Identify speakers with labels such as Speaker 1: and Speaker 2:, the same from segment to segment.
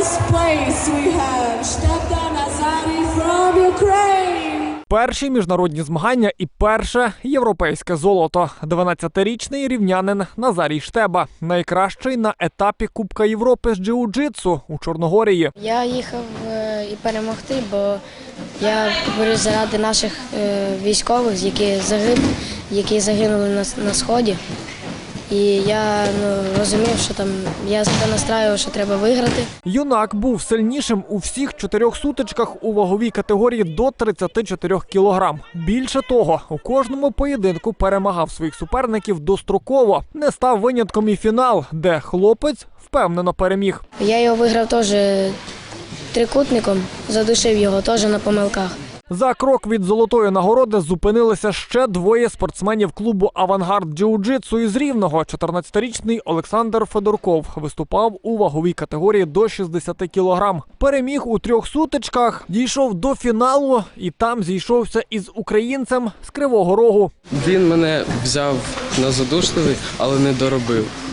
Speaker 1: first place, we have Shteptan Azari from Ukraine.
Speaker 2: Перші міжнародні змагання і перше європейське золото. 12-річний рівнянин Назарій Штеба, найкращий на етапі Кубка Європи з джиу-джитсу у Чорногорії.
Speaker 3: Я їхав е, і перемогти, бо я борюсь заради наших е, військових, які загиб, які загинули на, на сході. І я ну, розумів, що там я себе настраював, що треба виграти.
Speaker 2: Юнак був сильнішим у всіх чотирьох сутичках у ваговій категорії до 34 кілограм. Більше того, у кожному поєдинку перемагав своїх суперників достроково. Не став винятком і фінал, де хлопець впевнено переміг.
Speaker 3: Я його виграв теж трикутником, задушив його теж на помилках.
Speaker 2: За крок від золотої нагороди зупинилися ще двоє спортсменів клубу Авангард Джиу-Джитсу із Рівного. 14-річний Олександр Федорков виступав у ваговій категорії до 60 кілограм. Переміг у трьох сутичках, дійшов до фіналу і там зійшовся із українцем з Кривого Рогу.
Speaker 4: Він мене взяв на задушливий, але не доробив.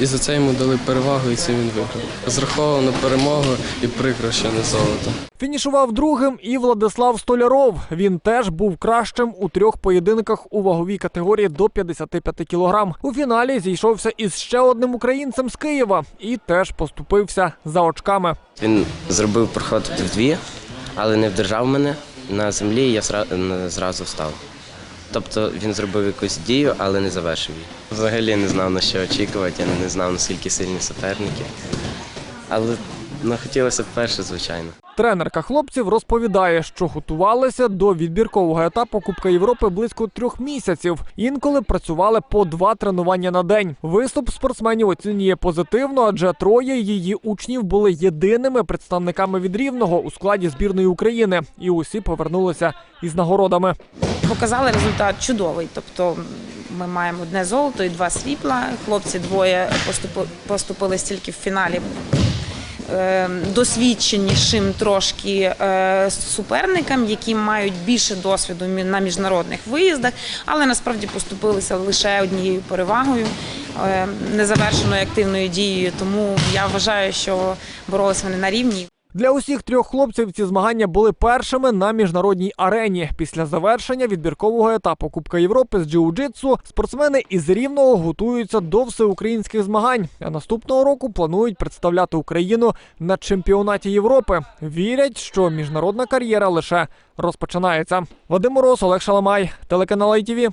Speaker 4: І за це йому дали перевагу, і це він виграв. Зраховував на перемогу і прикро, що не золото.
Speaker 2: Фінішував другим і Владислав Столяров. Він теж був кращим у трьох поєдинках у ваговій категорії до 55 кілограм. У фіналі зійшовся із ще одним українцем з Києва і теж поступився за очками.
Speaker 5: Він зробив проход вдві, але не вдержав мене на землі, і я зразу встав. Тобто він зробив якусь дію, але не завершив її. Взагалі не знав на що очікувати, я не знав наскільки сильні суперники. Але ну, хотілося б перше, звичайно.
Speaker 2: Тренерка хлопців розповідає, що готувалися до відбіркового етапу Кубка Європи близько трьох місяців. Інколи працювали по два тренування на день. Виступ спортсменів оцінює позитивно, адже троє її учнів були єдиними представниками від рівного у складі збірної України, і усі повернулися із нагородами.
Speaker 6: Показали результат чудовий. Тобто ми маємо одне золото і два срібла. Хлопці двоє поступи- поступили стільки в фіналі. Е, Досвідченішим трошки е, суперникам, які мають більше досвіду на міжнародних виїздах, але насправді поступилися лише однією перевагою, е, незавершеною активною дією. Тому я вважаю, що боролися вони на рівні.
Speaker 2: Для усіх трьох хлопців ці змагання були першими на міжнародній арені. Після завершення відбіркового етапу Кубка Європи з джиу-джитсу спортсмени із Рівного готуються до всеукраїнських змагань. А наступного року планують представляти Україну на чемпіонаті Європи. Вірять, що міжнародна кар'єра лише розпочинається. Вадим Мороз, Олег Шаламай, телеканал ITV.